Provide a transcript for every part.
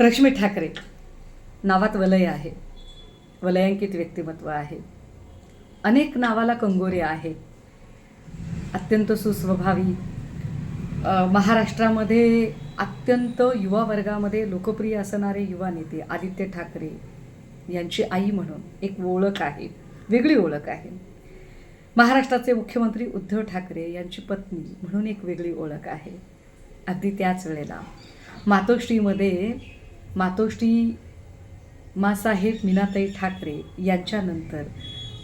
रश्मी ठाकरे नावात वलय आहे. वलयांकित व्यक्तिमत्व आहे. अनेक नावाला कंगोरे आहेत. अत्यंत सुस्वभावी महाराष्ट्रामध्ये अत्यंत युवा वर्गामध्ये लोकप्रिय असणारे युवा नेते आदित्य ठाकरे यांची आई म्हणून एक ओळख आहे वेगळी ओळख आहे. महाराष्ट्राचे मुख्यमंत्री उद्धव ठाकरे यांची पत्नी म्हणून एक वेगळी ओळख आहे. अगदी त्याच वेळेला मातोश्रीमध्ये मातोश्री मासाहेब मीनाताई ठाकरे यांच्यानंतर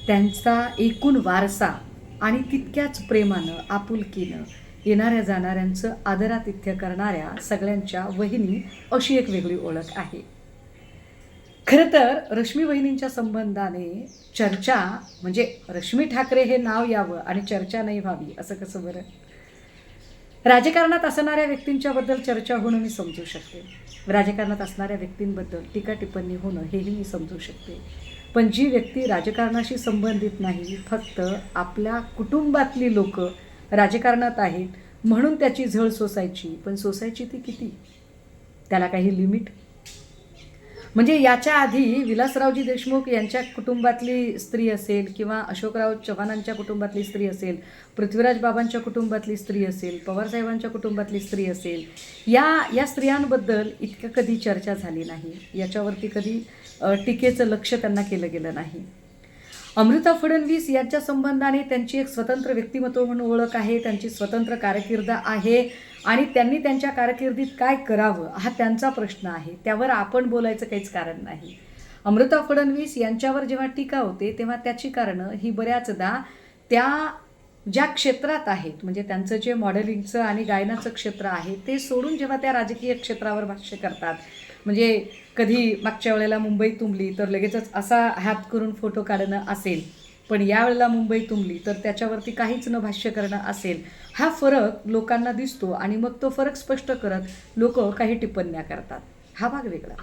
त्यांचा एकूण वारसा आणि तितक्याच प्रेमानं आपुलकीनं येणाऱ्या जाणाऱ्यांचं आदरातिथ्य करणाऱ्या सगळ्यांच्या वहिनी अशी एक वेगळी ओळख आहे. खरं तर रश्मी वहिनींच्या संबंधाने चर्चा म्हणजे रश्मी ठाकरे हे नाव यावं आणि चर्चा नाही व्हावी असं कसं बरं? राजकारणात असणाऱ्या व्यक्तींच्याबद्दल चर्चा होणं मी समजू शकते. राजकारणात असणाऱ्या व्यक्तींबद्दल टीका टिप्पणी होणं हेही मी समजू शकते. पण जी व्यक्ती राजकारणाशी संबंधित नाही फक्त आपल्या कुटुंबातली लोक राजकारणात आहेत म्हणून त्याची झळ सोसायची. पण सोसायची ती किती? त्याला काही लिमिट म्हणजे याच्या आधी विलासरावजी देशमुख यांच्या कुटुंबातली स्त्री असेल किंवा अशोकराव चव्हाणांच्या कुटुंबातली स्त्री असेल पृथ्वीराज बाबांच्या कुटुंबातली स्त्री असेल पवारसाहेबांच्या कुटुंबातली स्त्री असेल या या स्त्रियांबद्दल इतकं कधी चर्चा झाली नाही? याच्यावरती कधी टीकेचं लक्ष त्यांना केलं गेलं नाही? अमृता फडणवीस यांच्या संबंधाने त्यांची एक स्वतंत्र व्यक्तिमत्व म्हणून ओळख आहे त्यांची स्वतंत्र कारकीर्द आहे. आणि त्यांनी त्यांच्या कारकिर्दीत काय करावं हा त्यांचा प्रश्न आहे. त्यावर आपण बोलायचं काहीच कारण नाही. अमृता फडणवीस यांच्यावर जेव्हा टीका होते तेव्हा त्याची कारणं ही बऱ्याचदा त्या ज्या क्षेत्रात आहेत म्हणजे त्यांचं जे मॉडेलिंगचं आणि गायनाचं क्षेत्र आहे ते सोडून जेव्हा त्या राजकीय क्षेत्रावर भाष्य करतात म्हणजे कधी मागच्या वेळेला मुंबई तुंबली तर लगेचच असा हात करून फोटो काढणं असेल. पण यावेळेला मुंबई तुंबली तर त्याच्यावरती काहीच न भाष्य करणं असेल. हा फरक लोकांना दिसतो आणि मग तो फरक स्पष्ट करत लोक काही टिप्पण्या करतात. हा भाग वेगळा.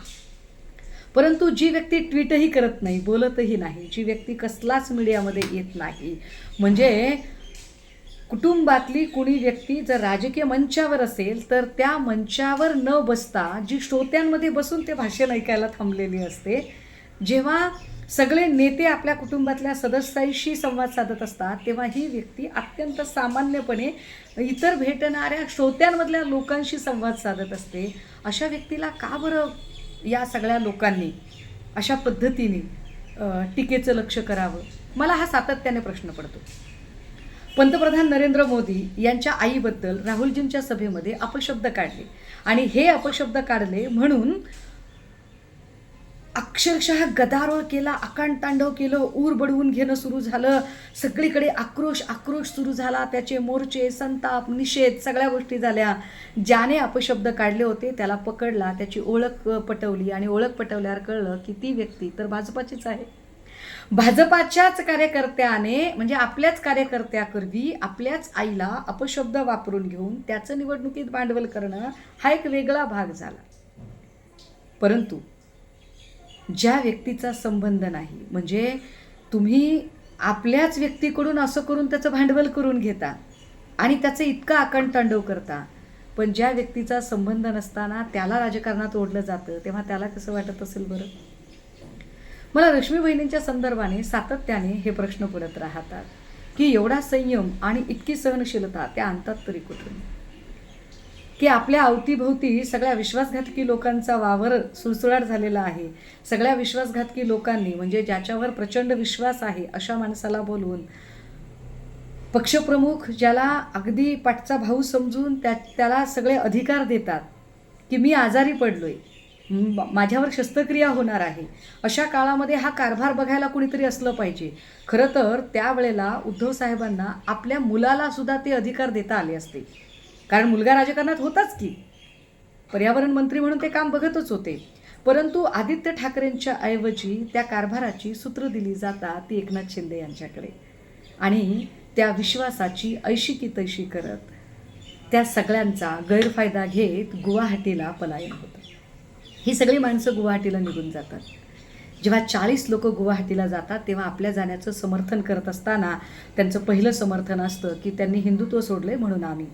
परंतु जी व्यक्ती ट्विटही करत नाही बोलतही नाही जी व्यक्ती कसलाच मीडियामध्ये येत नाही म्हणजे कुटुंबातली कुणी व्यक्ती जर राजकीय मंचावर असेल तर त्या मंचावर न बसता जी श्रोत्यांमध्ये बसून ते भाषण ऐकायला थांबलेली असते जेव्हा सगळे नेते आपल्या कुटुंबातल्या सदस्यांशी संवाद साधत असतात तेव्हा ही व्यक्ती अत्यंत सामान्यपणे इतर भेटणाऱ्या श्रोत्यांमधल्या लोकांशी संवाद साधत असते. अशा व्यक्तीला का बरं या सगळ्या लोकांनी अशा पद्धतीने टीकेचं लक्ष करावं? मला हा सातत्याने प्रश्न पडतो. पंतप्रधान नरेंद्र मोदी यांच्या आईबद्दल राहुलजींच्या सभेमध्ये अपशब्द काढले. आणि हे अपशब्द काढले म्हणून अक्षरशः गदारोळ केला आकांडतांडव केलं ऊर बडवून घेणं सुरू झालं. सगळीकडे आक्रोश आक्रोश सुरू झाला. त्याचे मोर्चे संताप निषेध सगळ्या गोष्टी झाल्या. ज्याने अपशब्द काढले होते त्याला पकडला. त्याची ओळख पटवली आणि ओळख पटवल्यावर कळलं की ती व्यक्ती तर भाजपाचीच आहे. भाजपाच्याच कार्यकर्त्याने म्हणजे आपल्याच कार्यकर्त्याकरवी आपल्याच आईला अपशब्द वापरून घेऊन त्याचं निवडणुकीत भांडवल करणं हा एक वेगळा भाग झाला. परंतु ज्या व्यक्तीचा संबंध नाही म्हणजे तुम्ही आपल्याच व्यक्तीकडून असं करून त्याचं भांडवल करून घेता आणि त्याचं इतकं आकंतांडव करता पण ज्या व्यक्तीचा संबंध नसताना त्याला राजकारणात ओढलं जातं तेव्हा त्याला कसं वाटत असेल बरं? मला रश्मी बहिणींच्या संदर्भाने सातत्याने हे प्रश्न पडत राहतात की एवढा संयम आणि इतकी सहनशीलता त्या आणतात तरी कुठून? की आपल्या अवतीभोवती सगळ्या विश्वासघातकी लोकांचा वावर सुळसुळाट झालेला आहे. सगळ्या विश्वासघातकी लोकांनी म्हणजे ज्याच्यावर प्रचंड विश्वास आहे अशा माणसाला बोलवून पक्षप्रमुख ज्याला अगदी पाठचा भाऊ समजून त्या त्याला सगळे अधिकार देतात की मी आजारी पडलोय आहे माझ्यावर शस्त्रक्रिया होणार आहे. अशा काळामध्ये हा कारभार बघायला कुणीतरी असलं पाहिजे. खरं तर त्यावेळेला उद्धव साहेबांना आपल्या मुलाला सुद्धा ते अधिकार देता आले असते. कारण मुलगा राजकारणात होताच की. पर्यावरण मंत्री म्हणून ते काम बघतच होते. परंतु आदित्य ठाकरेंच्या ऐवजी त्या कारभाराची सूत्र दिली जातात ती एकनाथ शिंदे यांच्याकडे. आणि त्या विश्वासाची ऐशी की तैशी करत त्या सगळ्यांचा गैरफायदा घेत गुवाहाटीला पलायन होतं. ही सगळी माणसं गुवाहाटीला निघून जातात. जेव्हा चाळीस लोक गुवाहाटीला जातात तेव्हा आपल्या जाण्याचं समर्थन करत असताना त्यांचं पहिलं समर्थन असतं की त्यांनी हिंदुत्व सोडले म्हणून आम्ही.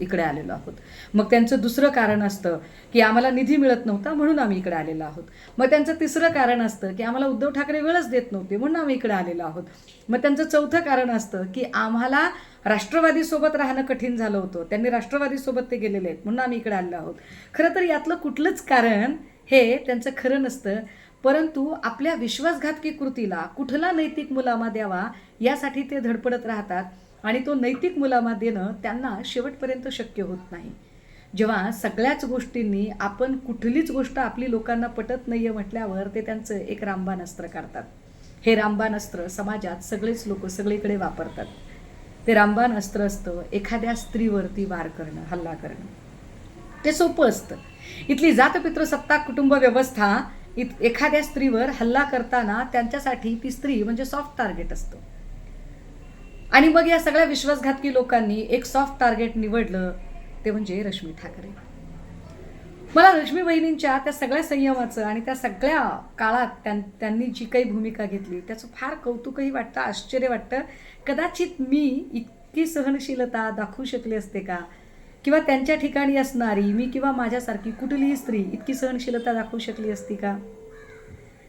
इकडे आलेलो आहोत. मग त्यांचं दुसरं कारण असतं की आम्हाला निधी मिळत नव्हता म्हणून आम्ही इकडे आलेलो आहोत. मग त्यांचं तिसरं कारण असतं की आम्हाला उद्धव ठाकरे वेळच देत नव्हते म्हणून आम्ही इकडे आलेलो आहोत. मग त्यांचं चौथं कारण असतं की आम्हाला राष्ट्रवादीसोबत राहणं कठीण झालं होतं. त्यांनी राष्ट्रवादीसोबत ते गेलेले आहेत म्हणून आम्ही इकडे आलेलो आहोत. खरं तर यातलं कुठलंच कारण हे त्यांचं खरं नसतं. परंतु आपल्या विश्वासघातकी कृतीला कुठला नैतिक मुलामा द्यावा यासाठी ते धडपडत राहतात. आणि तो नैतिक मुलामा देणं त्यांना शेवटपर्यंत शक्य होत नाही. जेव्हा सगळ्याच गोष्टींनी आपण कुठलीच गोष्ट आपली लोकांना पटत नाही आहे म्हटल्यावर ते त्यांचं एक रामबाण अस्त्र काढतात. हे रामबाण अस्त्र समाजात सगळेच लोक सगळीकडे वापरतात. ते रामबाण अस्त्र असतं एखाद्या स्त्रीवरती वार करणं हल्ला करणं. ते सोपं असतं. इथली जातपित्र सत्ताक कुटुंब व्यवस्था इत एखाद्या स्त्रीवर हल्ला करताना त्यांच्यासाठी ती स्त्री म्हणजे सॉफ्ट टार्गेट असतं. आणि मग या सगळ्या विश्वासघातकी लोकांनी एक सॉफ्ट टार्गेट निवडलं ते म्हणजे रश्मी ठाकरे. मला रश्मी बहिणींच्या त्या सगळ्या संयमाचं आणि त्या सगळ्या काळात त्यां त्यांनी जी काही भूमिका घेतली त्याचं फार कौतुकही वाटतं आश्चर्य वाटतं. कदाचित मी इतकी सहनशीलता दाखवू शकले असते का? किंवा त्यांच्या ठिकाणी असणारी मी किंवा माझ्यासारखी कुठलीही स्त्री इतकी सहनशीलता दाखवू शकली असती का?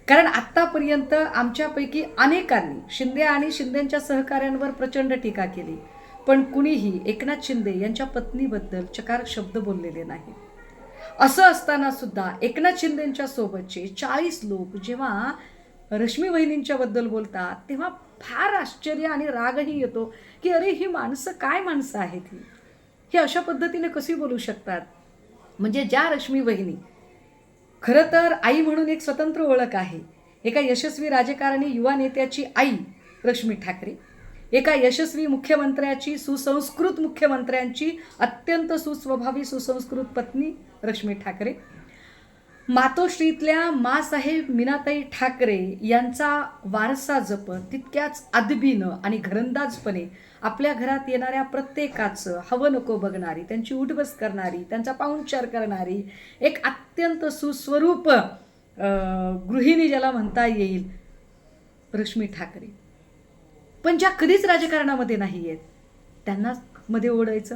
कारण आत्तापर्यंत आमच्यापैकी अनेकांनी शिंदे आणि शिंदेंच्या सहकाऱ्यांवर प्रचंड टीका केली. पण कुणीही एकनाथ शिंदे यांच्या पत्नीबद्दल चकार शब्द बोललेले नाही. असं असताना सुद्धा एकनाथ शिंदेंच्या सोबतचे चाळीस लोक जेव्हा रश्मी वहिनींच्या बद्दल बोलतात तेव्हा फार आश्चर्य आणि रागही येतो की अरे ही माणसं काय माणसं आहेत ही? हे अशा पद्धतीने कशी बोलू शकतात? म्हणजे ज्या रश्मी वहिनी खरं तर आई म्हणून एक स्वतंत्र ओळख आहे. एका यशस्वी राजकारणी युवा नेत्याची आई रश्मी ठाकरे. एका यशस्वी मुख्यमंत्र्याची सुसंस्कृत मुख्यमंत्र्यांची अत्यंत सुस्वभावी सुसंस्कृत पत्नी रश्मी ठाकरे. मातोश्रीतल्या मासाहेब मीनाताई ठाकरे यांचा वारसा जपत तितक्याच अदबीनं आणि घरंदाजपणे आपल्या घरात येणाऱ्या प्रत्येकाचं हवं नको बघणारी त्यांची उठबस करणारी त्यांचा पाहुणचार करणारी एक अत्यंत सुस्वरूप गृहिणी ज्याला म्हणता येईल रश्मी ठाकरे. पण ज्या कधीच राजकारणामध्ये नाही आहेत त्यांना मध्ये ओढायचं?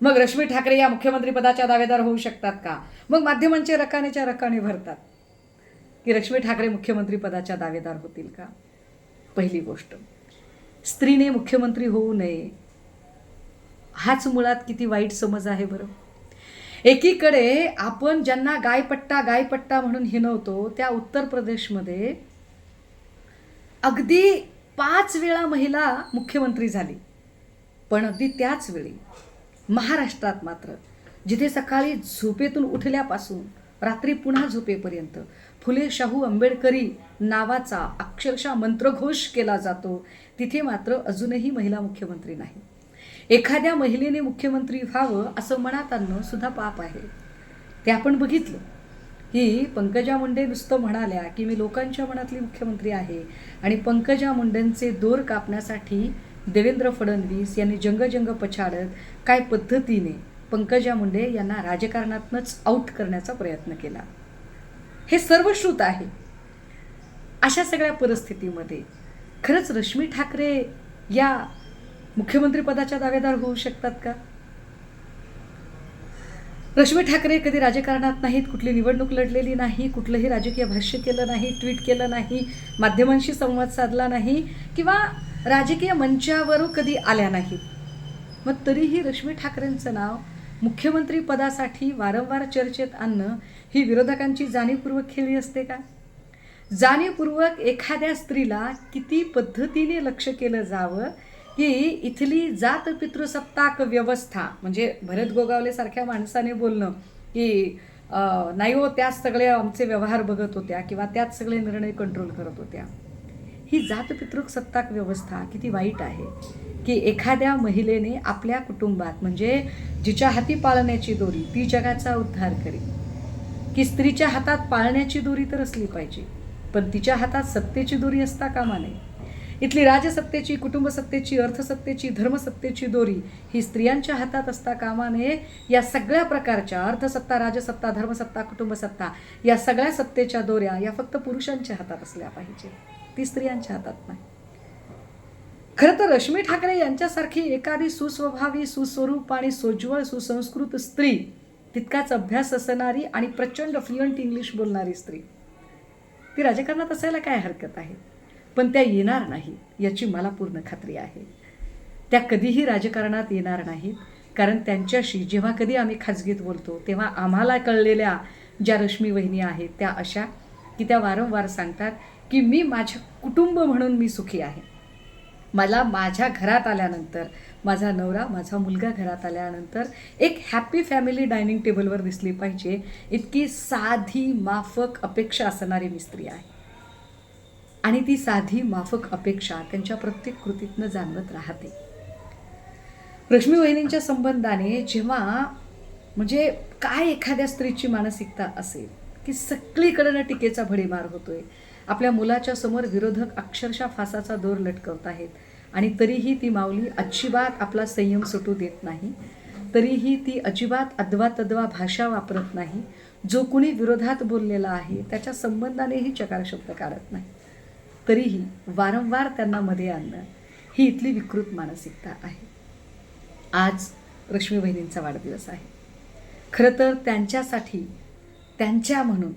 मग रश्मी ठाकरे या मुख्यमंत्रीपदाच्या दावेदार होऊ शकतात का? मग माध्यमांचे रकानेच्या रकाने भरतात. की रश्मी ठाकरे मुख्यमंत्रीपदाच्या दावेदार होतील का? पहिली गोष्ट. स्त्रीने मुख्यमंत्री होऊ नये. हाच मुळात किती वाईट समज आहे बरं. एकीकडे आपण ज्यांना गायपट्टा गायपट्टा म्हणून हिनवतो त्या उत्तर प्रदेशमध्ये अगदी पाच वेळा महिला मुख्यमंत्री झाली. पण अगदी त्याच वेळी महाराष्ट्रात मात्र. जिथे सकाळी झोपेतून उठल्यापासून रात्री पुन्हा झोपेपर्यंत फुले शाहू आंबेडकरी नावाचा अक्षरशः मंत्रघोष केला जातो तिथे मात्र अजूनही महिला मुख्यमंत्री नाही. एखाद्या महिलेने मुख्यमंत्री व्हावं असं मनात आणणं सुद्धा पाप आहे. ते आपण बघितलं. ही पंकजा मुंडे नुसतं म्हणाल्या की मी लोकांच्या मनातली मुख्यमंत्री आहे आणि पंकजा मुंडेंचे दोर कापण्यासाठी देवेंद्र फडणवीस यांनी जंगजंग पछाडत काय पद्धतीने पंकजा मुंडे यांना राजकारणातनंच आऊट करण्याचा प्रयत्न केला. हे सर्वश्रुत आहे. अशा सगळ्या परिस्थितीमध्ये खरंच रश्मी ठाकरे या मुख्यमंत्रीपदाच्या दावेदार होऊ शकतात का? रश्मी ठाकरे कधी राजकारणात नाहीत कुठली निवडणूक लढलेली नाही कुठलंही राजकीय भाष्य केलं नाही ट्विट केलं नाही माध्यमांशी संवाद साधला नाही किंवा राजकीय मंचावर कधी आल्या नाहीत. मग तरीही रश्मी ठाकरेंचं नाव मुख्यमंत्री पदासाठी वारंवार चर्चेत आणणं ही विरोधकांची जाणीवपूर्वक खेळी असते का? जाणीवपूर्वक एखाद्या स्त्रीला किती पद्धतीने लक्ष केलं जावं की इथली जात पितृसत्ताक व्यवस्था म्हणजे भरत गोगावलेसारख्या माणसाने बोलणं की नाही हो त्याच सगळे आमचे व्यवहार बघत होत्या किंवा त्याच सगळे निर्णय कंट्रोल करत होत्या. ही जातपितृक सत्ताक व्यवस्था किती वाईट आहे? की एखाद्या महिलेने आपल्या कुटुंबात म्हणजे जिच्या हाती पाळण्याची दोरी ती जगाचा उद्धार करी की स्त्रीच्या हातात पाळण्याची दोरी तर असली पाहिजे पण तिच्या हातात सत्तेची दोरी असता कामा नये. इथली राजसत्तेची कुटुंबसत्तेची अर्थसत्तेची धर्मसत्तेची दोरी ही स्त्रियांच्या हातात असता कामा नये. या सगळ्या प्रकारच्या अर्थसत्ता राजसत्ता धर्मसत्ता कुटुंबसत्ता या सगळ्या सत्तेच्या दोऱ्या या फक्त पुरुषांच्या हातात असल्या पाहिजे. ती स्त्रियांच्या हातात नाही. खरं तर रश्मी ठाकरे यांच्यासारखी एखादी सुस्वभावी सुस्वरूप आणि सोज्वळ सुसंस्कृत स्त्री तितकाच अभ्यास असणारी आणि प्रचंड फ्लुएंट इंग्लिश बोलणारी स्त्री. ती राजकारणात असायला काय हरकत आहे? पण त्या येणार नाही याची मला पूर्ण खात्री आहे. त्या कधीही राजकारणात येणार नाहीत कारण त्यांच्याशी जेव्हा कधी आम्ही खाजगीत बोलतो तेव्हा आम्हाला कळलेल्या ज्या रश्मी वहिनी आहेत त्या अशा की त्या वारंवार सांगतात की मी माझे कुटुंब म्हणून मी सुखी आहे. मला माझ्या घरात आल्यानंतर माझा नवरा माझा मुलगा घरात आल्यानंतर एक हॅपी फॅमिली डायनिंग टेबलवर दिसली पाहिजे. इतकी साधी माफक अपेक्षा असणारी मी स्त्री आहे. आणि ती साधी माफक अपेक्षा त्यांच्या प्रत्येक कृतीतनं जाणवत राहते. रश्मी वहिनींच्या संबंधाने जेव्हा म्हणजे काय एखाद्या स्त्रीची मानसिकता असेल की सगळीकडनं टीकेचा भडीमार होतोय आपल्या मुलाच्या समोर विरोधक अक्षरशः फासाचा दोर लटकवत आहेत. आणि तरीही ती माऊली अजिबात आपला संयम सुटू देत नाही. तरीही ती अजिबात अद्वा तद्वा भाषा वापरत नाही. जो कुणी विरोधात बोललेला आहे त्याच्या संबंधानेही चकार शब्द काढत नाही. तरीही वारंवार त्यांना मध्ये आणणं ही इथली विकृत मानसिकता आहे. आज रश्मी बहिणींचा वाढदिवस आहे. खरं तर त्यांच्यासाठी त्यांच्या म्हणून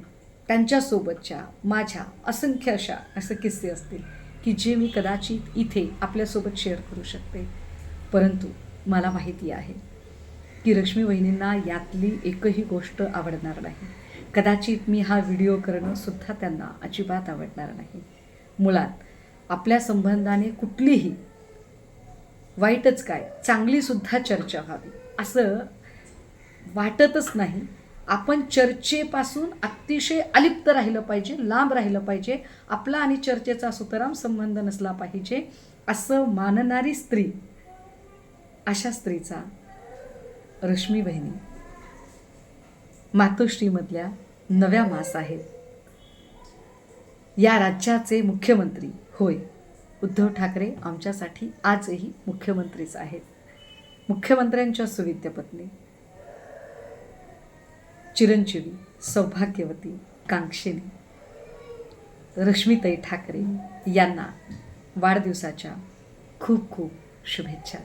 त्यांच्यासोबतच्या माझ्या असंख्य अशा असे किस्से असतील की जे मी कदाचित इथे आपल्यासोबत शेअर करू शकते. परंतु मला माहिती आहे की रश्मी वहिनींना यातली एकही गोष्ट आवडणार नाही. कदाचित मी हा व्हिडिओ करणं सुद्धा त्यांना अजिबात आवडणार नाही. मुळात आपल्या संबंधाने कुठलीही वाईटच काय चांगलीसुद्धा चर्चा व्हावी असं वाटतच नाही आपण चर्चेपासून अतिशय अलिप्त राहिलं पाहिजे लांब राहिलं पाहिजे. आपला आणि चर्चेचा सुतराम संबंध नसला पाहिजे. असं मानणारी स्त्री अशा स्त्रीचा रश्मी बहिणी मातोश्रीमधल्या नव्या मास आहेत. या राज्याचे मुख्यमंत्री होय उद्धव ठाकरे आमच्यासाठी आजही मुख्यमंत्रीच आहेत. मुख्यमंत्र्यांच्या सुविद्य पत्नी चिरंजीवी सौभाग्यवती कांक्षिणी. रश्मिताई ठाकरे यांना वाढदिवसाच्या खूप खूप शुभेच्छा.